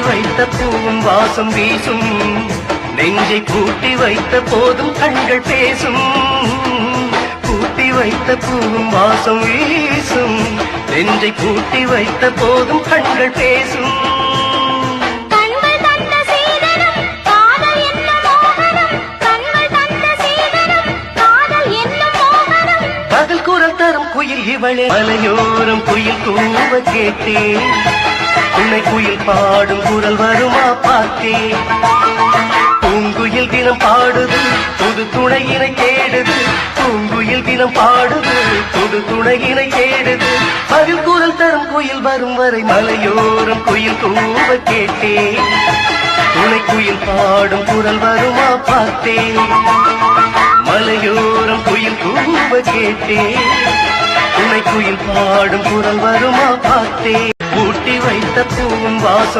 வைத்த பூவும் வாசம் வீசும். நெஞ்சை பூட்டி வைத்த போதும் கண்கள் பேசும். பூட்டி வைத்த பூவும் வாசம் வீசும். நெஞ்சை பூட்டி வைத்த போதும் கண்கள் பேசும். குரல் தரும் குயில் இவளே. மலையோரம் குயில் கூவ கேட்டேன். உன்னை குயில் பாடும் குரல் வருமா பார்த்தே பூங்குயில் தினம் பாடுது புது துணையினை கேடுது பூங்குயில் தினம் பாடுது புது துணையினை கேடுது பதில் குரல் தரும் குயில் வரும் வரை மலையோரம் குயில் தூவ கேட்டே. துணை குயில் பாடும் குரல் வருமா பார்த்தேன் மலையோரம் குயில் தூவ கேட்டே. துணை குயில் பாடும் குரல் வருமா பார்த்தேன் ஊட்டி வைத்த பூவும் வாசம்